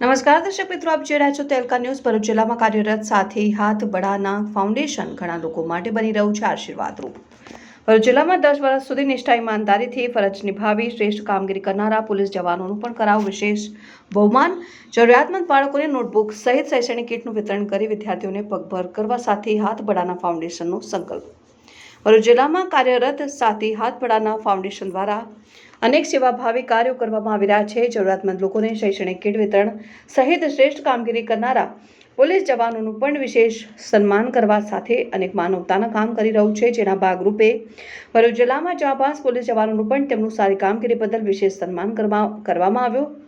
નમસ્કાર, દર્શક મિત્રો, આપ જોઈ રહ્યા છો તેલકા ન્યૂઝ ભરૂચ જિલ્લામાં કાર્યરત સાથે હાથ બડાના ફાઉન્ડેશન ઘણા લોકો માટે બની રહ્યું છે આશીર્વાદરૂપ. ભરૂચ જિલ્લામાં દસ વર્ષ સુધી નિષ્ઠા, ઈમાનદારીથી ફરજ નિભાવી શ્રેષ્ઠ કામગીરી કરનારા પોલીસ જવાનોનું પણ કરાવ વિશેષ બહુમાન. જરૂરિયાતમંદ બાળકોને નોટબુક સહિત શૈક્ષણિક કીટનું વિતરણ કરી વિદ્યાર્થીઓને પગભર કરવા સાથે હાથ બડાના ફાઉન્ડેશનનો સંકલ્પ. ભરૂચ જિલ્લામાં કાર્યરત સાથી હાથપડાના ફાઉન્ડેશન દ્વારા અનેક સેવાભાવી કાર્યો કરવામાં આવી રહ્યા છે જરૂરિયાતમંદ લોકોને શૈક્ષણિક કીટ વિતરણ સહિત શ્રેષ્ઠ કામગીરી કરનારા પોલીસ જવાનોનું પણ વિશેષ સન્માન કરવા સાથે અનેક માનવતાના કામ કરી રહ્યું છે જેના ભાગરૂપે ભરૂચ જિલ્લામાં જાબાઝ પોલીસ જવાનોનું પણ તેમનું સારી કામગીરી બદલ વિશેષ સન્માન કરવા કરવામાં આવ્યું।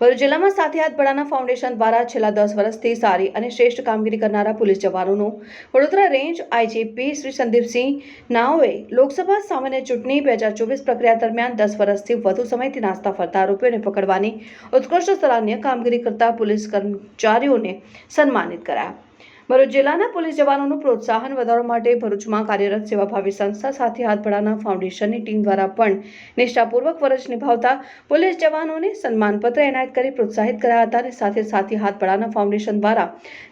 ભરૂચ જિલ્લામાં સાથે હાથ બડાના ફાઉન્ડેશન દ્વારા છેલ્લા દસ વર્ષથી સારી અને શ્રેષ્ઠ કામગીરી કરનારા પોલીસ જવાનોનું વડોદરા રેન્જ આઈજીપી શ્રી સંદીપસિંહ નાઓએ લોકસભા સામાન્ય ચૂંટણી બે હજાર ચોવીસ પ્રક્રિયા દરમિયાન દસ વર્ષથી વધુ સમયથી નાસ્તા ફરતા આરોપીઓને પકડવાની ઉત્કૃષ્ટ સરાહનીય કામગીરી કરતા પોલીસ કર્મચારીઓને સન્માનિત કરાયા. ભરૂચ જિલ્લાના પોલીસ જવાનોનું પ્રોત્સાહન વધારવા માટે ભરૂચમાં કાર્યરત સેવાભાવી સંસ્થા સાથે હાથ બડાના ફાઉન્ડેશનની ટીમ દ્વારા પણ નિષ્ઠાપૂર્વક ફરજ નિભાવતા પોલીસ જવાનોને સન્માનપત્ર એનાયત કરી પ્રોત્સાહિત કર્યા હતા અને સાથે સાથે હાથ બડાના ફાઉન્ડેશન દ્વારા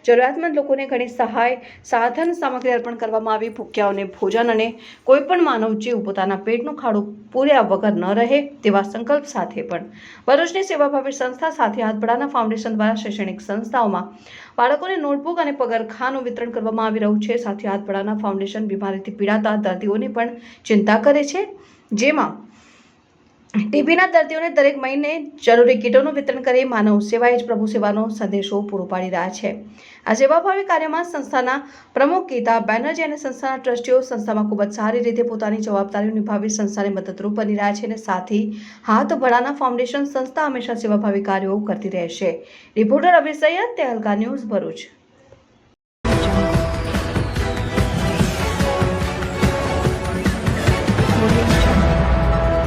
જરૂરિયાતમંદ લોકોને ઘણી સહાય, સાધન સામગ્રી અર્પણ કરવામાં આવી. ભૂખ્યાઓને ભોજન અને કોઈપણ માનવ જીવ પોતાના પેટનું ખાડું પૂર્યા વગર ન રહે તેવા સંકલ્પ સાથે પણ ભરૂચની સેવાભાવી સંસ્થા સાથે હાથ બડાના ફાઉન્ડેશન દ્વારા શૈક્ષણિક સંસ્થાઓમાં બાળકોને નોટબુક અને પગરખાંનું વિતરણ કરવામાં આવી રહ્યું છે. સાથે હાથપડાના ફાઉન્ડેશન બીમારીથી પીડાતા દર્દીઓની પણ ચિંતા કરે છે. જેમાં ટીબીના દર્દીઓને દરેક મહિને જરૂરી કીટોનું વિતરણ કરી. માનવ સેવાએ જ પ્રભુ સેવાનો સંદેશો પૂરો પાડી રહ્યા છે. આ સેવાભાવી કાર્યમાં સંસ્થાના પ્રમુખ ગીતા બેનર્જી અને સંસ્થાના ટ્રસ્ટીઓ સંસ્થામાં ખૂબ જ સારી રીતે પોતાની જવાબદારીઓ નિભાવી સંસ્થાને મદદરૂપ બની રહ્યા છે અને સાથી હાથ ભળાના ફાઉન્ડેશન સંસ્થા હંમેશા સેવાભાવી કાર્યો કરતી રહેશે. Reporter Abhishek Tehelka news Bharuch.